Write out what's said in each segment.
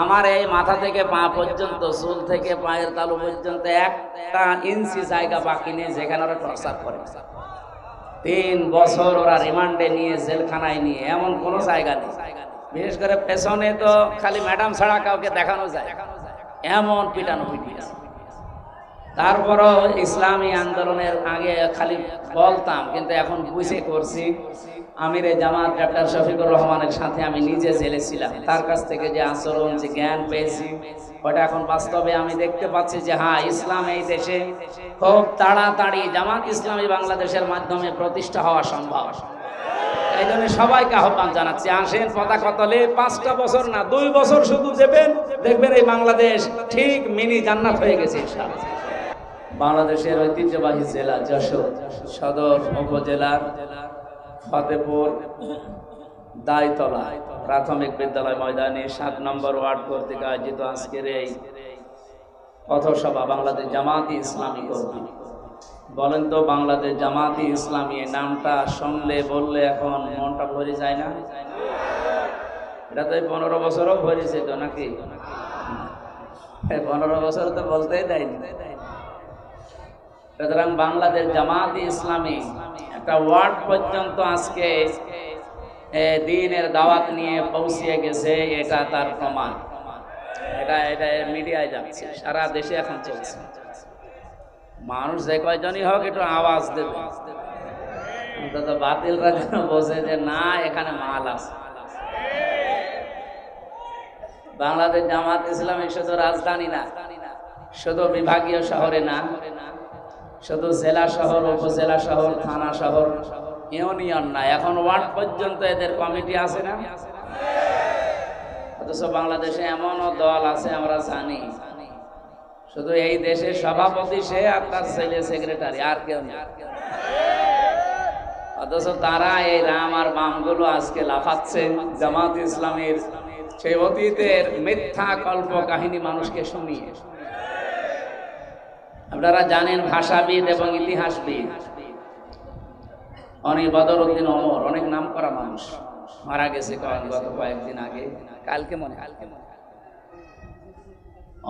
আমার এই মাথা থেকে পা পর্যন্ত, চুল থেকে পায়ের তালু পর্যন্ত একটা ইঞ্চি জায়গা বাকি নেই যেখানে ওরা টর্চার করে। তিন বছর ওরা রিমান্ডে নিয়ে জেলখানায় নিয়ে, এমন কোনো জায়গা নেই। বিশেষ করে পেছনে তো খালি ম্যাডাম ছাড়া কাউকে দেখানো যায়। এমন পিটানো পিটিয়ে তারপরও ইসলামী আন্দোলনের আগে খালি বলতাম, কিন্তু এখন বুঝে করছি আমির জামাত ডাক্তার শফিকুর রহমানের সাথে আমি নিজে জেলে ছিলাম। তার কাছ থেকে যে আচরণ, যে জ্ঞান পেয়েছি, ওটা এখন বাস্তবে আমি দেখতে পাচ্ছি যে হ্যাঁ ইসলাম এই দেশে খুব তাড়াতাড়ি জামাত ইসলামী বাংলাদেশের মাধ্যমে প্রতিষ্ঠা হওয়া সম্ভব। এই জন্য সবাইকে আহ্বান জানাচ্ছি, আসেন পতাকা তলে, পাঁচটা বছর না, দুই বছর শুধু দেবেন, দেখবেন এই বাংলাদেশ ঠিক মিনি জান্নাত হয়ে গেছে বাংলাদেশের ঐতিহ্যবাহী জেলা যশোর সদর উপজেলার ফতেপুর দায়তলা প্রাথমিক বিদ্যালয় ময়দানে সাত নম্বর ওয়ার্ড কর্তৃক আয়োজিত আজকের এই পথসভা বাংলাদেশ জামাতি ইসলামী কর্তৃক। বলেন তো, বাংলাদেশ জামাতি ইসলামী নামটা শুনলে, বললে এখন মনটা ভরে যায় না? এটা তো এই পনেরো বছরও ভরেছে তো নাকি? পনেরো বছর তো বলতেই দেয়নি। সুতরাং বাংলাদেশ জামাতি ইসলামী একটা ওয়ার্ড পর্যন্ত আজকে দিনের দাওয়াত নিয়ে পৌঁছিয়ে গেছে, এটা তার প্রমাণ। এটা এটা মিডিয়ায় যাচ্ছে, সারা দেশে এখন চলছে। মানুষ যে কয়জনই হোক, একটু আওয়াজ দেবে। অন্তত বাতিলরা যেন বোঝে যে, না, এখানে মাল আছে। বাংলাদেশ জামাত ইসলামী শুধু রাজধানী না, শুধু বিভাগীয় শহরে না শুধু জেলা শহর, উপজেলা শহর, থানা শহর, ইউনিয়ন না, এখন ওয়ার্ড পর্যন্ত এদের কমিটি আছে না? অথচ বাংলাদেশে এমনও দল আছে, আমরা জানি। শুধু এই দেশের সভাপতি সে আর তার ছেলে সেক্রেটারি, আর কেউ অথচ তারা এই রাম আর বামগুলো আজকে লাফাচ্ছে, জামাত ইসলামের সেই অতীতের মিথ্যা কল্প কাহিনী মানুষকে শুনিয়ে। আপনারা জানেন ভাষাবিদ এবং ইতিহাসবিদ। অনেক বদরুদ্দিন অমর অনেক নাম করা মানুষ। মারা গেছে গত কয়েকদিন আগে। কালকে মনে কালকে মনে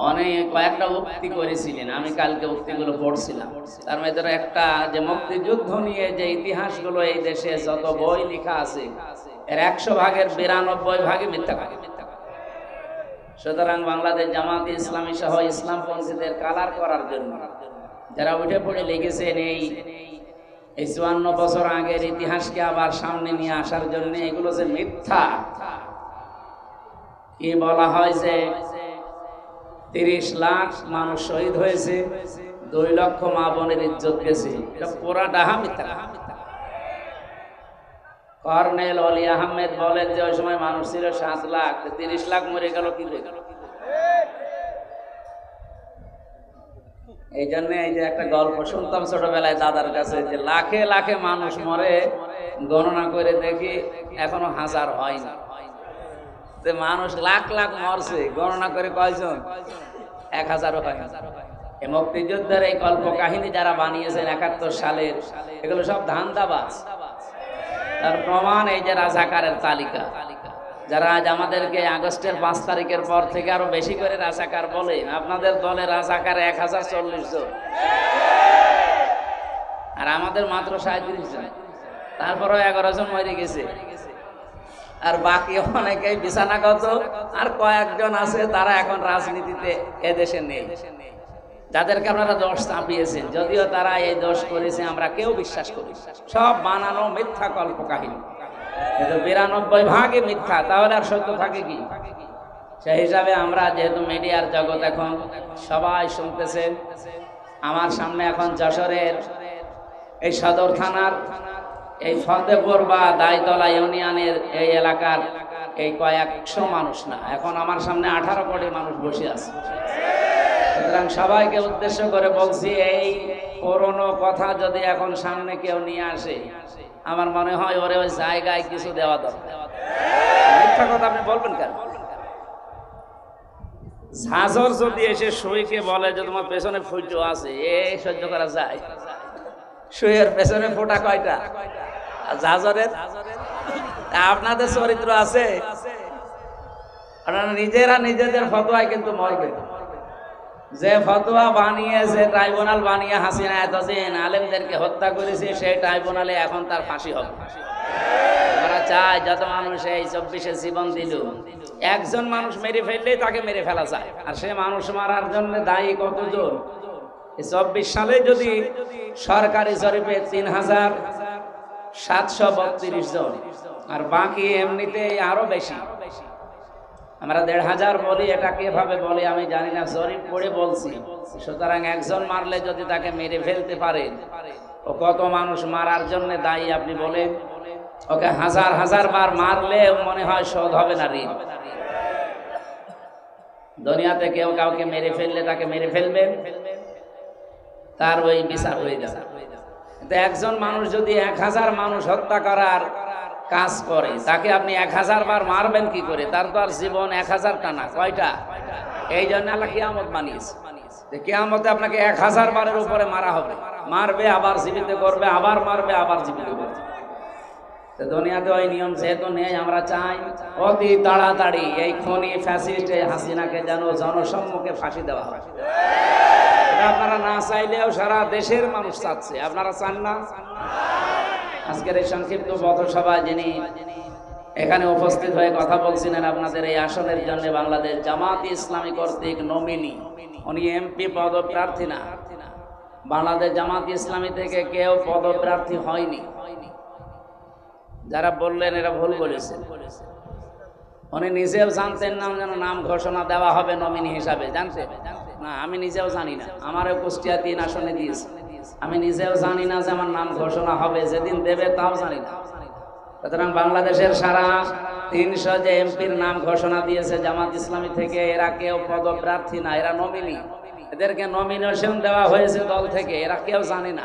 অনেক কয়েকটা উক্তি করেছিলেন। আমি কালকে উক্তিগুলো পড়ছিলাম। তার মধ্যে একটা যে মুক্তিযুদ্ধ নিয়ে যে ইতিহাসগুলো এই দেশে যত বই লেখা আছে, এর একশো ভাগের বিরানব্বই ভাগে মিথ্যা সুতরাং বাংলাদেশ জামাত ইসলামী সহ ইসলামপন্থীদের কালার করার জন্য যারা উঠে পড়ে লিখেছেন এই এই চুয়ান্ন বছর আগের ইতিহাসকে আবার সামনে নিয়ে আসার জন্য এগুলো যে মিথ্যা, কি বলা হয় যে তিরিশ লাখ মানুষ শহীদ হয়েছে, দুই লক্ষ মা বোনের ইজ্জত গেছে, এটা পুরা ডাহা মিথ্যা। কর্নেল অলি আহমেদ বলেন যে, ওই সময় মানুষ ছিল সাত লাখ, তিরিশ লাখ মরে গেল, কি? এই জন্য এই যে একটা গল্প শুনতাম ছোটবেলায় দাদার কাছে, যে লাখে লাখে মানুষ মরে, গণনা করে দেখি এখনও হাজার হয়নি যে মানুষ লাখ লাখ মরছে, গণনা করে কয়জন এক হাজারও হয় না। মুক্তিযুদ্ধের এই কল্প কাহিনী যারা বানিয়েছেন একাত্তর সালের, এগুলো সব ধান্দাবাজ তার প্রমাণ এই যে রাজাকারের তালিকা। যারা আজ আমাদেরকে আগস্টের পাঁচ তারিখের পর থেকে আরও বেশি করে রাজাকার বলে, আপনাদের দলে রাজাকার এক হাজার চল্লিশ জন। আর আমাদের মাত্র সাঁত্রিশ জন। তারপরেও এগারো জন মরে গেছে। আর বাকি অনেকেই বিছানাগত, আর কয়েকজন আছে, তারা এখন রাজনীতিতে এদেশে নেই। যাদেরকে আপনারা দোষ চাপিয়েছেন। যদিও তারা এই দোষ করেছে, আমরা কেউ বিশ্বাস করি সব বানানো মিথ্যা কল্প কাহিনী। বিরানব্বই ভাগে মিথ্যা, তাহলে আর সত্য থাকে কি? সেই হিসাবে আমরা যেহেতু মিডিয়ার জগৎ এখন সবাই শুনতেছে, আমার সামনে এখন যশোরের এই সদর থানার এই ফতেপুর বা দাইতলা ইউনিয়নের এই এলাকার এই কয়েকশো মানুষ না, এখন আমার সামনে আঠারো কোটি মানুষ বসে আছে। সুতরাং সবাইকে উদ্দেশ্য করে বলছি, এই পুরনো কথা যদি এখন সামনে কেউ নিয়ে আসে, আমার মনে হয় ওরে ওই জায়গায় কিছু দেওয়া দরকার। কথা আপনি বলবেন কেন? ঝাঁঝর যদি এসে সুইকে বলে যে তোমার পেছনে ফুটো আছে, এ সহ্য করা যায়। সুইয়ের পেছনে ফোটা কয়টা? ঝাঁঝরের? আপনাদের চরিত্র আছে। আপনারা নিজেরা নিজেদের ফতোয়ায় কিন্তু মরবে যে ফতোয়া বানিয়েছে, ট্রাইব্যুনাল বানিয়ে হাসিনা এতদিন আলেমদেরকে হত্যা করেছে, সেই ট্রাইব্যুনালে এখন তার ফাঁসি হবে। আমরা চাই যত মানুষ এই চব্বিশে জীবন দিল, একজন মানুষ মেরে ফেললেই তাকে মেরে ফেলা যায়। আর সে মানুষ মারার জন্য দায়ী কতজন? চব্বিশ সালে যদি সরকারি জরিপে তিন হাজার সাতশো বত্রিশ জন, আর বাকি এমনিতে আরও বেশি। আমরা দেড় হাজার বলি, এটা কীভাবে বলি আমি জানি না, জরিপ পড়ে বলছি। সুতরাং একজন মারলে যদি তাকে মেরে ফেলতে পারে, ও কত মানুষ মারার জন্য দায়ী আপনি বলেন? ওকে হাজার হাজার বার মারলে মনে হয় শোধ হবে না ঋণ দুনিয়াতে কেউ কাউকে মেরে ফেললে তাকে মেরে ফেলবেন তার ওই বিচার হয়ে যাবে। একজন মানুষ যদি এক হাজার মানুষ হত্যা করার কাজ করে। তাকে আপনি এক হাজার বার মারবেন কি করে? তার তো আর জীবন এক হাজার টানা কয়টা? এই জন্য আল্লাহ কিয়ামত বানিয়েছে। যে কিয়ামতে আপনাকে এক হাজার বারের উপরে মারা হবে। মারবে, আবার জীবিত করবে, আবার মারবে, আবার জীবিত করবে। দুনিয়াতে ওই নিয়ম যেহেতু নেই, আমরা চাই অতি তাড়াতাড়ি এই খনি ফ্যাসিস্ট এই হাসিনাকে যেন জনসম্মুখে ফাঁসি দেওয়া হয়। আপনারা না চাইলেও সারা দেশের মানুষ চাচ্ছে। আপনারা চান না? আজকের এই সংক্ষিপ্ত পথসভা যিনি এখানে উপস্থিত হয়ে কথা বলছিলেন আপনাদের এই আসনের জন্য বাংলাদেশ জামাত ইসলামী কর্তৃক নমিনি। উনি এমপি পদপ্রার্থী না। বাংলাদেশ জামাত ইসলামী থেকে কেউ পদপ্রার্থী হয়নি। যারা বললেন এরা ভুল বলেছেন। উনি নিজেও জানতেন না যেন নাম ঘোষণা দেওয়া হবে নমিনি হিসাবে। জানতেন? না, আমি নিজেও জানি না। আমারও কুষ্টিয়া তিন আসনে দিয়েছে। আমি নিজেও জানি না যে আমার নাম ঘোষণা হবে, যেদিন দেবে তাও জানি না। সুতরাং বাংলাদেশের সারা তিনশো যে এমপির নাম ঘোষণা দিয়েছে জামাত ইসলামী থেকে, এরা কেউ পদপ্রার্থী না, এরা নমিনি। এদেরকে নমিনেশন দেওয়া হয়েছে দল থেকে, এরা কেউ জানে না।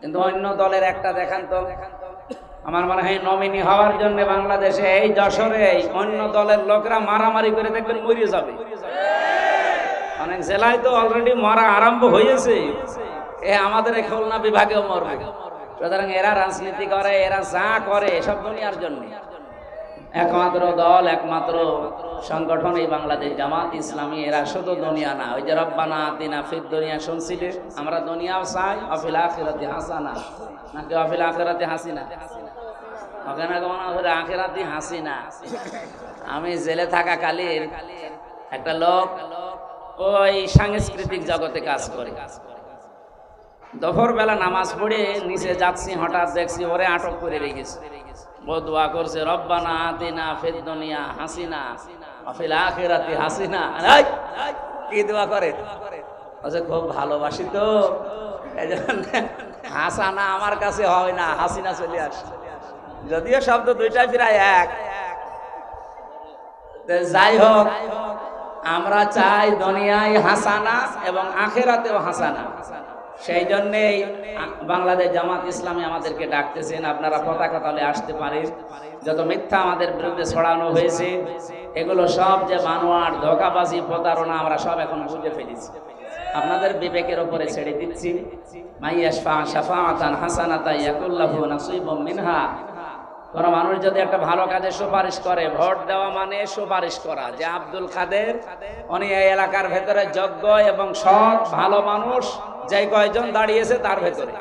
কিন্তু অন্য দলের একটা দেখান তো। আমার মনে হয় নমিনি হওয়ার জন্য বাংলাদেশে এই যশোরে অন্য দলের লোকরা মারামারি করে দেখবেন মরিয়ে যাবে। অনেক জেলায় তো অলরেডি মরা আরম্ভ হয়েছে। এ আমাদের খুলনা বিভাগেও মরবে। সুতরাং এরা রাজনীতি করে, এরা যা করে সব দুনিয়ার জন্য। একমাত্র দল, একমাত্র সংগঠন এই বাংলাদেশ জামাত ইসলামী, এরা শুধু দুনিয়া না। ওই যে রব্বানা তিনা ফির দুনিয়া শুনছিলে? আমরা দুনিয়াও চাই, অফিল আখিরাতে হাসানা। নাকি অফিল আখিরাতে হাসিনা? ওখানে কেমন অফিল আখিরাতে হাসিনা? আমি জেলে থাকা কালীন একটা লোক ওই সাংস্কৃতিক জগতে কাজ করে। দুপুর বেলা নামাজ পড়ে নিচে যাচ্ছি, হঠাৎ দেখছি ওরে আটক করে রেখেছে। ও দোয়া করছে, রব্বানা আতিনা ফিদ দুনিয়া হাসিনা অফিল আখিরাতি হাসিনা। কি দোয়া করে? বলছে খুব ভালোবাসি তো। এই জন্য হাসানা আমার কাছে হয় না, হাসিনা চলে আসে। যদিও শব্দ দুইটাই প্রায় এক। তো যাই হোক আমরা চাই দুনিয়ায় হাসানা এবং আখেরাতেও হাসানা। সেই জন্যেই বাংলাদেশ জামাত ইসলামী আমাদেরকে ডাকতেছেন, আপনারা পতাকা তলে আসতে পারেন। যত মিথ্যা আমাদের বিরুদ্ধে ছড়ানো হয়েছে, এগুলো সব যে বানোয়ার ধোকাবাজি, প্রতারণা, আমরা সব এখন বুঝে ফেলেছি। আপনাদের বিবেকের উপরে ছেড়ে দিচ্ছি। মাইয়াশফা শাফাআতান হাসানাতা ইয়াকুল্লাহু নাসিবুম মিনহা। কোন মানুষ যদি একটা ভালো কাজে সুপারিশ করে, ভোট দেওয়া মানে সুপারিশ করা। যে আব্দুল কাদের, উনি এই এলাকার ভেতরে যোগ্য এবং সৎ, ভালো মানুষ, যে কয়জন দাঁড়িয়েছে তার ভেতরে।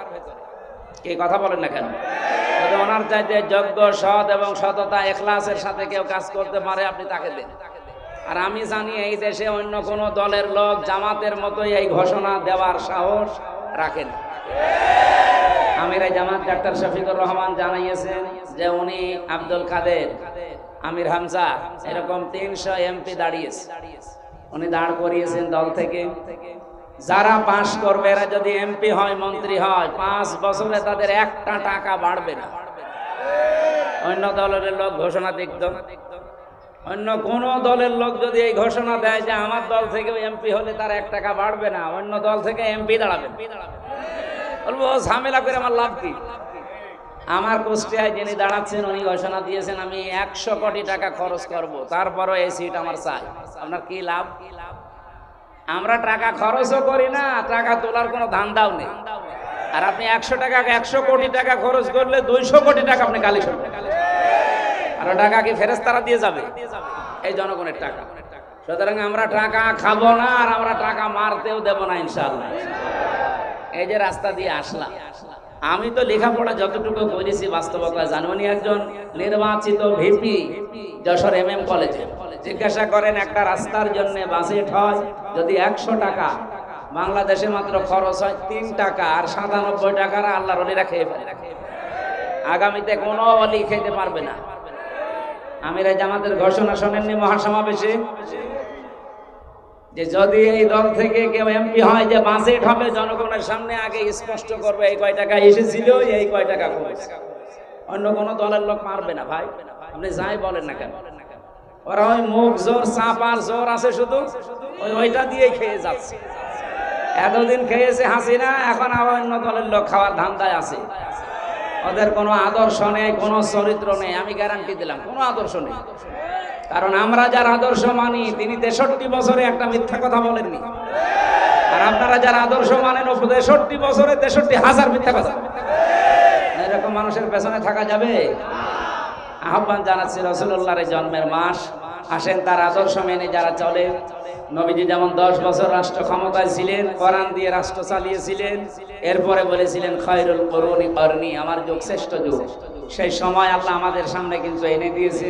কি কথা বলেন না কেন? যদি ওনার চাইতে যোগ্য, সৎ এবং সততা, এখলাসের সাথে কেউ কাজ করতে পারে, আপনি তাকে দেন। আর আমি জানি এই দেশে অন্য কোন দলের লোক জামাতের মতোই এই ঘোষণা দেওয়ার সাহস রাখেন আমির জামাত ডাক্তার শফিকুর রহমান জানাইয়েছেন যে উনি আব্দুল কাদের, আমির হামজা, এরকম তিনশো এমপি দাঁড়িয়েছে। উনি দাঁড় করিয়েছেন দল থেকে। যারা পাশ করবে, এরা যদি এমপি হয়, মন্ত্রী হয়, পাঁচ বছরে তাদের একটা টাকা বাড়বে না। অন্য দলের লোক ঘোষণা দেখত অন্য কোন দলের লোক যদি এই ঘোষণা দেয় যে আমার দল থেকে এমপি হলে তার এক টাকা বাড়বে না, অন্য দল থেকে এমপি দাঁড়াবে বলব, ঝামেলা করে আমার লাভ কি? আমার কুষ্টিয়ায় যিনি দাঁড়াচ্ছেন, উনি ঘোষণা দিয়েছেন, আমি একশো কোটি টাকা খরচ করব। তারপরও এই সিট আমার চাই। আপনার কি লাভ? কি লাভ আমরা টাকা খরচও করি না, টাকা তোলার কোনো ধান্দাও নেই। আর আপনি একশো টাকা, একশো কোটি টাকা খরচ করলে দুইশো কোটি টাকা আপনি কালেকশন আর টাকা কি ফেরেস্তারা দিয়ে যাবে? এই জনগণের টাকা। সুতরাং আমরা টাকা খাব না, আর আমরা টাকা মারতেও দেব না, ইনশাআল্লাহ। এই যে রাস্তা দিয়ে আসলাম। আমি তো লেখাপড়া যতটুকু করেছি বাস্তবতা জানুনি একজন নির্বাচিত ভিপি যশোর এম এম কলেজে। জিজ্ঞাসা করেন, একটা রাস্তার জন্য বাজেট হয় যদি একশো টাকা, বাংলাদেশে মাত্র খরচ হয় তিন টাকা আর সাতানব্বই টাকার আল্লাহর অলিরা খেয়ে ফেলে। আগামীতে কোনো অলি খেতে পারবে না। আমির জামাতের ঘোষণা শোনেননি মহাসমাবেশে। যে যদি এই দল থেকে কেউ এমপি হয় যে বাজেট হবে জনগণের সামনে আগে স্পষ্ট করবে, এই কয় টাকা এসেছিল, এই কয় টাকা অন্য কোন দলের লোক মারবে না ভাই। আপনি যাই বলেন না কেন? ওরা ওই মুখ জোর চাপার জোর আছে শুধু। ওই ওইটা দিয়ে খেয়ে যাচ্ছে। এতদিন খেয়েছে হাসিনা, এখন আবার অন্য দলের লোক খাওয়ার ধান্দায় আছে। ওদের কোনো আদর্শ নেই, কোনো চরিত্র নেই। আমি গ্যারান্টি দিলাম, কোনো আদর্শ নেই। কারণ আমরা যার আদর্শ মানি, তিনি তেষট্টি বছরে একটা মিথ্যা কথা বলেননি। আর আপনারা যার আদর্শ মানেন তেষট্টি বছরে তেষট্টি হাজার মিথ্যা কথা। এরকম মানুষের পেছনে থাকা যাবে? আহ্বান জানাচ্ছি রসুল্লাহর জন্মের মাস। আসেন তার আদর্শ মেনে যারা চলে। নবীজি যেমন দশ বছর রাষ্ট্র ক্ষমতায় ছিলেন, কোরআন দিয়ে রাষ্ট্র চালিয়েছিলেন, এরপরে বলেছিলেন, খয়রুল করুনি করনি আমার যুগ, শ্রেষ্ঠ যুগ। সেই সময় আল্লাহ আমাদের সামনে কিন্তু এনে দিয়েছে।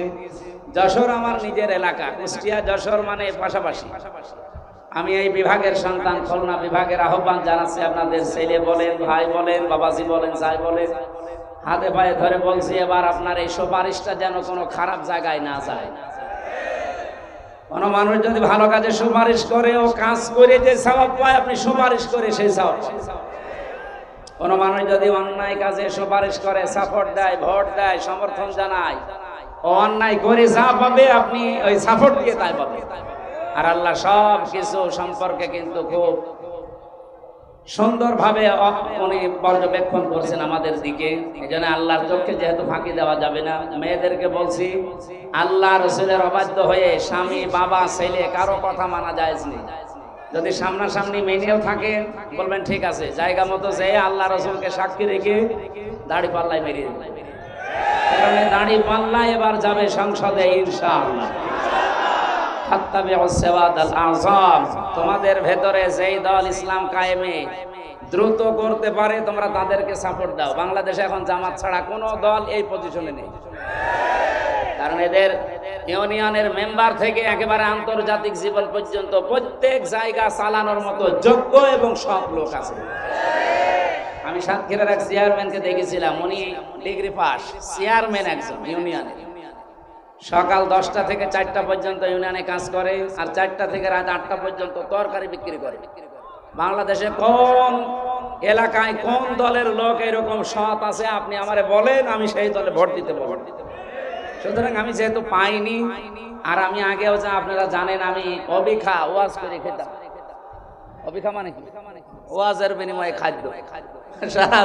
যশোর আমার নিজের এলাকা, কুষ্টিয়া যশোর মানে পাশাপাশি। আমি এই বিভাগের সন্তান, খুলনা বিভাগের আহ্বান জানাচ্ছি আপনাদের ছেলে বলেন, ভাই বলেন, বাবাজি বলেন, যাই বলেন। হাতে পায়ে ধরে বলছি, এবার আপনার এই সুপারিশটা যেন কোনো খারাপ জায়গায় না যায়। কোনো মানুষ যদি ভালো কাজে সুপারিশ করে, ও কাজ করে যে স্বভাব পায়, আপনি সুপারিশ করে সেই স্বভাব। কোনো মানুষ যদি অন্যায় কাজে সুপারিশ করে সাপোর্ট দেয়, ভোট দেয়, সমর্থন জানায় অন্যায় করে যা পাবে আপনি ওই সাপোর্ট দিয়ে তাই পাবে। আর আল্লাহ সব কিছু সম্পর্কে কিন্তু খুব সুন্দরভাবে উনি পর্যবেক্ষণ করছেন আমাদের দিকে। এই আল্লাহর চোখে যেহেতু ফাঁকি দেওয়া যাবে না, মেয়েদেরকে বলছি, আল্লাহ রসুলের অবাধ্য হয়ে স্বামী, বাবা, ছেলে কারও কথা মানা যায় যদি সামনাসামনি মেনেও থাকে, বলবেন, ঠিক আছে, জায়গা মতো যে আল্লাহ রসুলকে সাক্ষী রেখে দাড়ি পাল্লায় মেরিয়ে কারণ দাড়ি পাল্লা এবার যাবে সংসদে, ইনশাআল্লাহ। তোমাদের ভেতরে যেই দল ইসলাম কায়েমে দ্রুত করতে পারে, তোমরা তাদেরকে সাপোর্ট দাও। বাংলাদেশে এখন জামাত ছাড়া কোনো দল এই পজিশনে নেই। কারণ এদের ইউনিয়নের মেম্বার থেকে একেবারে আন্তর্জাতিক জীবন পর্যন্ত প্রত্যেক জায়গা চালানোর মতো যোগ্য এবং সব লোক আছে। আমি সাতক্ষীরার এক চেয়ারম্যানকে দেখেছিলাম, উনি ডিগ্রি পাস চেয়ারম্যান একজন ইউনিয়নের সকাল দশটা থেকে চারটা পর্যন্ত ইউনিয়নে কাজ করে, আর চারটা থেকে রাত আটটা পর্যন্ত তরকারি বিক্রি করে। বাংলাদেশে কোন এলাকায় কোন দলের লোক এরকম সৎ আছে, আপনি আমারে বলেন, আমি সেই দলে ভোট দিতে বলব। সুতরাং আমি যেহেতু পাইনি, আর আমি আগেও যা আপনারা জানেন, আমি অবিখা ওয়াজ করে খেতাম। অবিখা মানে কি? ওয়াজের বিনিময়ে খাদ্য খাদ্য। সারা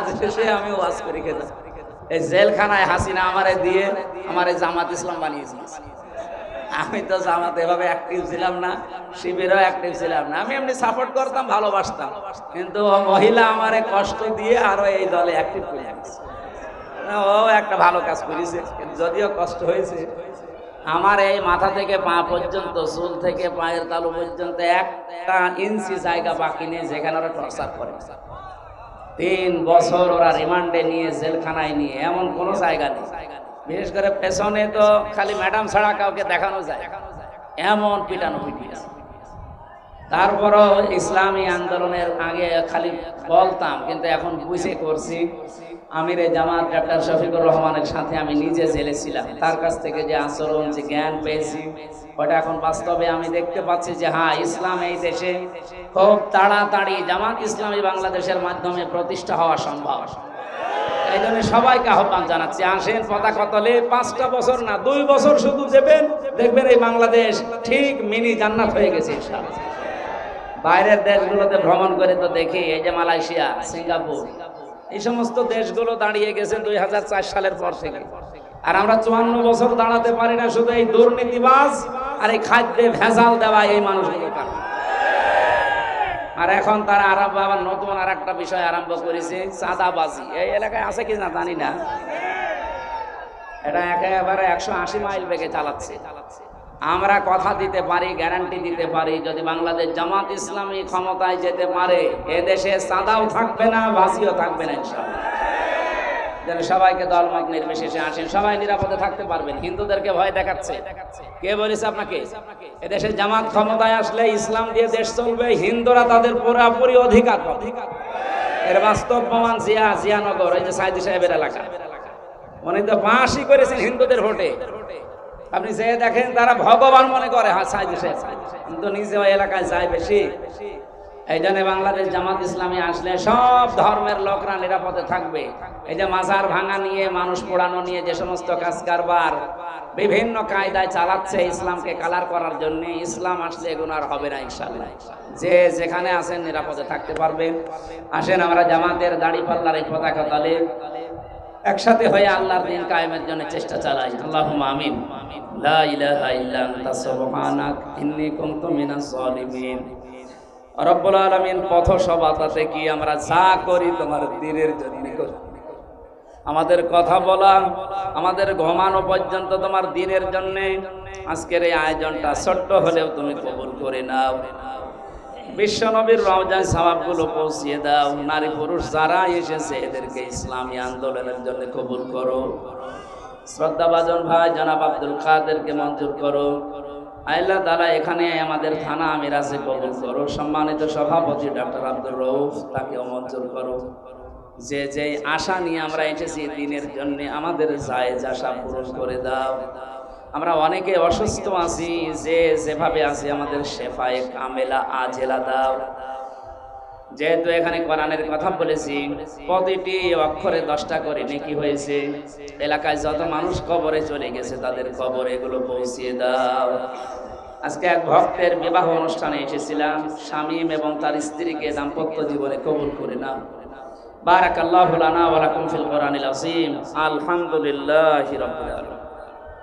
আমি ওয়াজ খেতাম এই জেলখানায় হাসিনা আমারে দিয়ে জামাত ইসলাম আমি তো জামাত এভাবে অ্যাক্টিভ ছিলাম না অ্যাক্টিভ ছিলাম না। আমি এমনি সাপোর্ট করতাম, ভালোবাসতাম। কিন্তু মহিলা কষ্ট দিয়ে এই দলে অ্যাক্টিভ করে। ও একটা ভালো কাজ করেছে যদিও কষ্ট হয়েছে, আমার এই মাথা থেকে পা পর্যন্ত, চুল থেকে পায়ের তালু পর্যন্ত একটা ইঞ্চি জায়গা বাকি নেই, যেখানে ওরা টর্চার করে। তিন বছর ওরা রিমান্ডে নিয়ে জেলখানায় নিয়ে, এমন কোনো জায়গা নেই। বিশেষ করে পেছনে তো খালি ম্যাডাম ছাড়া কাউকে দেখানো যায়। এমন পিটানো পিটিয়া তারপরও ইসলামী আন্দোলনের আগে খালি বলতাম, কিন্তু এখন বুঝে করছি আমির জামাত ডাক্তার শফিকুর রহমানের সাথে আমি নিজে জেলে ছিলাম তার কাছ থেকে যে আচরণ, যে জ্ঞান পেয়েছি, ওটা এখন বাস্তবে আমি দেখতে পাচ্ছি যে হ্যাঁ ইসলাম এই দেশে খুব তাড়াতাড়ি জামাত ইসলামী বাংলাদেশের মাধ্যমে প্রতিষ্ঠা হওয়া সম্ভব এই জন্য সবাইকে আহ্বান জানাচ্ছি, আসেন পতাকা তলে, পাঁচটা বছর না, দুই বছর শুধু দেবেন, দেখবেন এই বাংলাদেশ ঠিক মিনি জান্নাত হয়ে গেছে। বাইরের দেশগুলোতে ভ্রমণ করে তো দেখি, এই যে মালয়েশিয়া, সিঙ্গাপুর এই সমস্ত দেশগুলো দাঁড়িয়ে গেছে দুই সালের পর থেকে। আর আমরা চুয়ান্ন বছর দাঁড়াতে পারি না শুধু এই দুর্নীতিবাজ আর এই খাদ্যে ভেজাল দেওয়া এই মানুষগুলো আর এখন তারা আরব আবার নতুন আর একটা বিষয় আরম্ভ করেছে, চাঁদাবাজি। এই এলাকায় আছে কি না জানি না। এটা একেবারে একশো আশি মাইল বেগে চালাচ্ছে চালাচ্ছে। আমরা কথা দিতে পারি গ্যারান্টি দিতে পারি, যদি বাংলাদেশ জামাত ইসলামী ক্ষমতায় যেতে পারে, এদেশে চাঁদাও থাকবে না বাসিও থাকবে না ইনশাআল্লাহ। যেন সবাইকে দলমত নির্বিশেষে আসেন, সবাই নিরাপদে থাকতে পারবেন, হিন্দুদেরকে ভয় দেখাচ্ছে। কে বলেছে আপনাকে? এদেশে জামাত ক্ষমতায় আসলে ইসলাম দিয়ে দেশ চলবে, হিন্দুরা তাদের পুরাপুরি অধিকার এর বাস্তব প্রমাণ জিয়া, জিয়ানগর, এই যে সাইদি সাহেবের এলাকা। উনি তো ফাঁসি করেছেন হিন্দুদের ভোটে। আপনি যে দেখেন তারা ভগবান মনে করে হ্যাঁ সাইদি সাহেব কিন্তু নিজে ওই এলাকায় যায় বেশি। এই জন্য বাংলাদেশ জামাত ইসলামী আসলে সব ধর্মের লোকরা নিরাপদে থাকবে। এই যে মাজার ভাঙা নিয়ে, মানুষ পোড়ানো নিয়ে যে সমস্ত কাজ কারবার বিভিন্ন কায়দায় চালাচ্ছে ইসলামকে কালার করার জন্য, ইসলাম আসলে এগুলো আর হবে না ইনশাল্লাহ যে যেখানে আছেন নিরাপদে থাকতে পারবেন। আসেন আমরা জামাতের দাড়ি পাল্লার এই পতাকা তলে। একসাথে হয়ে আল্লাহর দিন কায়েমের জন্য চেষ্টা চালাই। আল্লাহুম্মা আমিন। লা ইলাহা ইল্লা আনতা, সুবহানাক কুনতু রব্বুল আলামিন পথ কি আমরা যা করি তোমার দিনের জন্য করি। আমাদের কথা বলা, আমাদের ঘুমানো পর্যন্ত তোমার দিনের জন্য। আজকের এই আয়োজনটা ছোট্ট হলেও তুমি কবুল করে নাও। বিশ্ব নবীর রওজায় সওয়াবগুলো পৌঁছিয়ে দাও। নারী পুরুষ যারা এসেছে, এদেরকে ইসলামী আন্দোলনের জন্য কবুল করো। শ্রদ্ধাভাজন ভাই জনাব আব্দুল কাদেরকে মঞ্জুর করো। আল্লাহ তালা এখানে আমাদের থানা আমির আছে কবুল করো। সম্মানিত সভাপতি ডক্টর আব্দুল রৌফ তাকেও মঞ্জুর করো। যে যে আশা নিয়ে আমরা এসেছি, দিনের জন্য আমাদের যায় আশা পূরণ করে দাও। আমরা অনেকে অসুস্থ আছি, যে যেভাবে আছি, আমাদের শেফায়ে কামেলা আজেলা দাও। যেহেতু এখানে কোরআনের কথা বলেছি, প্রতিটি অক্ষরে দশটা করে নেকি হয়েছে। এলাকায় যত মানুষ কবরে চলে গেছে, তাদের কবর এগুলো পৌঁছিয়ে দাও। আজকে এক ভক্তের বিবাহ অনুষ্ঠানে এসেছিলাম। শামীম এবং তার স্ত্রীকে দাম্পত্য জীবনে কবুল করে না বারাকাল্লাহু লানা ওয়া লাকুম ফিল কোরআনিল